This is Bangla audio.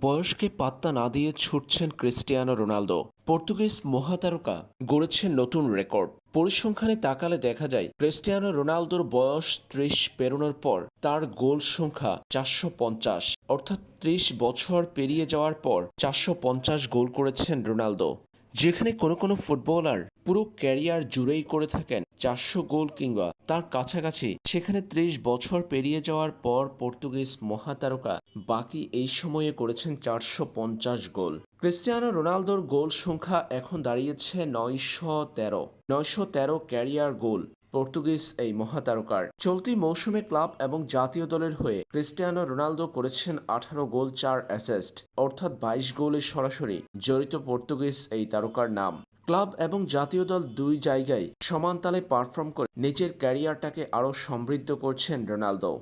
বয়সকে পাত্তা না দিয়ে ছুটছেন ক্রিস্টিয়ানো রোনালদো। পর্তুগিজ মহাতারকা গড়েছেন নতুন রেকর্ড। পরিসংখ্যানে তাকালে দেখা যায়, ক্রিস্টিয়ানো রোনালদোর বয়স ত্রিশ পেরোনোর পর তার গোল সংখ্যা চারশো পঞ্চাশ। অর্থাৎ ত্রিশ বছর পেরিয়ে যাওয়ার পর চারশো পঞ্চাশ গোল করেছেন রোনালদো। যেখানে কোনো কোনো ফুটবলার পুরো ক্যারিয়ার জুড়েই করে থাকেন চারশো গোল কিংবা তার কাছাকাছি। সেখানে ত্রিশ বছর পেরিয়ে যাওয়ার পর পর্তুগিজ মহাতারকা বাকি এই সময়ে করেছেন চারশো পঞ্চাশ গোল। ক্রিস্টিয়ানো রোনালদোর গোল সংখ্যা এখন দাঁড়িয়েছে নয়শো তেরো। নয়শো তেরো ক্যারিয়ার গোল। পর্তুগিজ এই মহাতারকার। চলতি মৌসুমে ক্লাব এবং জাতীয় দলের হয়ে ক্রিস্টিয়ানো রোনালদো করেছেন আঠারো গোল, চার অ্যাসেস্ট অর্থাৎ বাইশ গোলে সরাসরি, জড়িত পর্তুগিজ এই তারকার নাম। ক্লাব এবং জাতীয় দল দুই জায়গায় সমান তালে পারফর্ম করে নিজের ক্যারিয়ারটাকে আরও সমৃদ্ধ করছেন রোনালদো।